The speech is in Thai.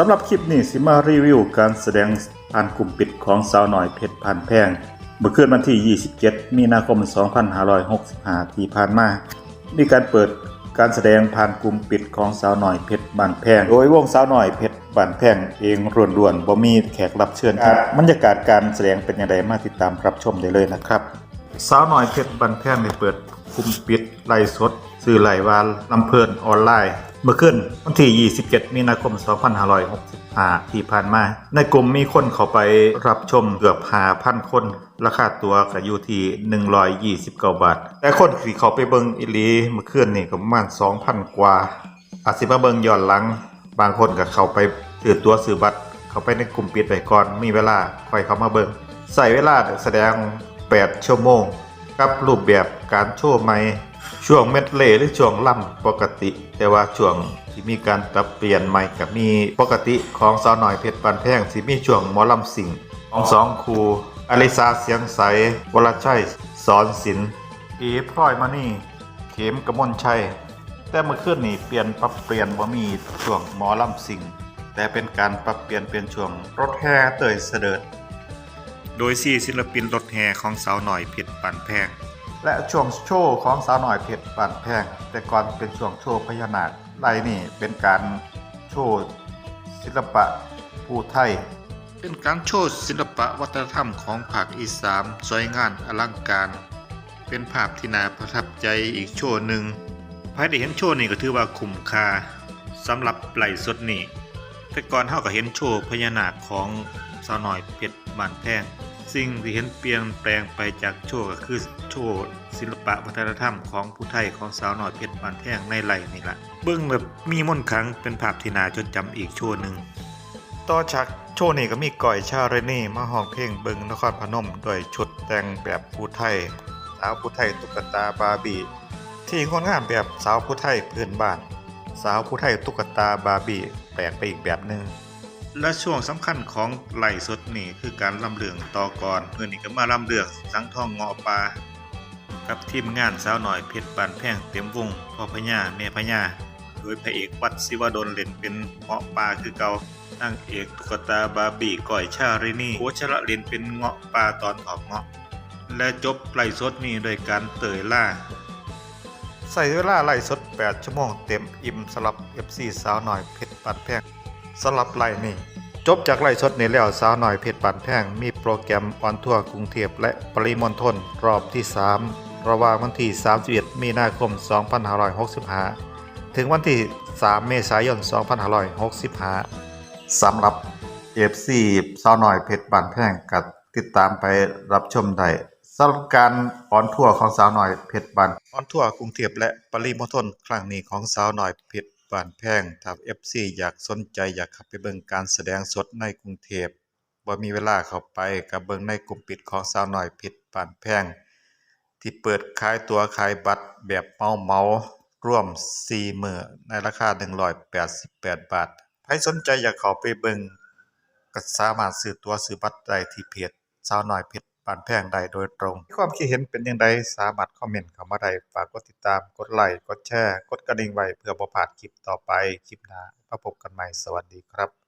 สำหรับคลิปนี้สิมารีวิวการแสดงผ่านกลุ่มปิดของสาวหน่อยเพชรพันแพงเมื่อคืนวันที่ 27 มีนาคม 2565 ที่ผ่านมา มีการเปิดการแสดงผ่านกลุ่มปิดของสาวหน่อยเพชรบานแพง โดยวงสาวหน่อยเพชรบานแพงเองล้วนๆบ่มีแขกรับเชิญครับบรรยากาศการแสดงเป็นอย่างไรมาติดตามรับชมได้เลยนะครับ สาวหน่อยเพชรบานแพงได้เปิดกลุ่มปิดไล่สดสื่อไล่วานลำเพลินออนไลน์ เมื่อคืนวันที่ 27 มีนาคม 2565 ที่ผ่านมา ในกลุ่มมีคนเข้าไปรับชมเกือบ5,000 คน ราคาตัวก็อยู่ที่ 129 บาท แต่คนที่เขาไปเบิงอีหลีเมื่อคืนนี่ก็ประมาณ 2,000 กว่า อาจสิมาเบิงย้อนหลัง บางคนก็เข้าไปซื้อตัวซื้อบัตร เข้าไปในกลุ่มปิดไปก่อน มีเวลาค่อยเข้ามาเบิงใส่เวลาแสดง 8 ชั่วโมง กับรูปแบบการโชว์ใหม่ ช่วงเม็ดเล่หรือช่วงล่ำปกติ แต่ว่าช่วงที่มีการปรับเปลี่ยนใหม่กับมีปกติของสาวหน่อยเพชรปันแพงที่มีช่วงหมอลำสิงของสองครูอลิซาเสียงใสวรชัยสอนศิลป์เอพลอยมานี่เข็มกมลชัย แต่เมื่อคืนนี้เปลี่ยนปรับเปลี่ยนว่ามีช่วงหมอลำสิงแต่เป็นการปรับเปลี่ยนเป็นช่วงรถแห่เตยเสด็จโดยสี่ศิลปินรถแห่ของสาวหน่อยเพชรปันแพง และช่วงโชว์ของสาวหน่อยเพชรปันแพง แต่ก่อนเป็นช่วงโชว์พญานาคไรนี่เป็นการโชว์ศิลปะผู้ไทย เป็นการโชว์ศิลปะวัฒนธรรมของภาคอีสานสวยงามอลังการ เป็นภาพที่น่าประทับใจอีกโชว์หนึ่งภายได้เห็นโชว์นี่ก็ถือว่าคุ้มค่าสำหรับไหลฟ์สดนี่แต่ก่อนเฮาก็เห็นโชว์พญานาคของสาวหน้อยเพชรบานแพง สิ่งที่เห็นเปลี่ยนแปลงไปจากโชว์ก็คือโชว์ศิลปะวัฒนธรรมของผู้ไทยของสาวน้อยเพชรบานแพงในไหลนี่ละเบิ่งแบบมีมนต์ขังเป็นภาพที่น่าจดจำอีกโชว์หนึ่งต่อจากโชว์นี่ก็มีก่อยชาเรเน่มาห้องเพลงเบิงนครพนมด้วยชุดแต่งแบบผู้ไทยสาวผู้ไทยตุ๊กตาบาร์บี้ที่งดงามแบบสาวผู้ไทยพื้นบ้าน สาวผู้ไทยตุ๊กตาบาร์บี้แปลกไปอีกแบบหนึ่ง และช่วงสำคัญของไหลสดนี่คือการลำเลืองต่อกรเมื่อนี้ก็มาลำเลืองสังทองเงาะปลากับทีมงานสาวหน่อยเพชรปานแพ่งเต็มวงพ่อพญาแม่พญาโดยพระเอกวัดศิวดลเล่นเป็นเงาะปลาคือเก่านางเอกตุกตาบาบี้ก้อยชารินีโคชระเล่นเป็นเงาะปลาตอนออกเงาะ และจบไหลสดนี้โดยการเตยล่าใส่เวลาไล่สด 8 ชั่วโมงเต็มอิ่มสำหรับ FC สาวหน่อยเพชรปันแพง สำหรับไล่นี่จบจากไล่สดนี้แล้วสาวหน่อยเพชรปันแพงมีโปรแกรมออนทัวร์กรุงเทพและปริมณฑลรอบที่ 3 ระหว่างวันที่ 31 มีนาคม 2565 ถึงวันที่ 3 เมษายน 2565สำหรับ FC สาวหน่อยเพชรปันแพงกับติดตามไปรับชมได้สำหรับการออนทัวร์ของสาวหน่อยเพชรบานออนทัวร์กรุงเทพและปริมณฑลครั้งนี้ของสาวหน่อยเพชร บานแพงถ้า FC อยากสนใจอยากข้าไปเบิ่งการแสดงสดในกรุงเทพบ่มีเวลาเข้าไปกับเบิ่งในกลุ่มปิดของสาวหน่อยเพชรบานแพง ที่เปิดขายตัวขายบัตรแบบเมาเมาร่วม4มื้อในราคา 188 บาทใครสนใจอยากเข้าไปเบิ่งก็สามารถซื้อตัวซื้อบัตรได้ที่เพจสาวหน้อยเพชร ปานแพงได้โดยตรงความคิดเห็นเป็นอย่างไรสามารถคอมเมนต์เข้ามาได้ฝากกดติดตามกดไลค์กดแชร์ กดกระดิ่งไว้เพื่อบ่พลาดคลิปต่อไปคลิปหน้าพบกันใหม่สวัสดีครับ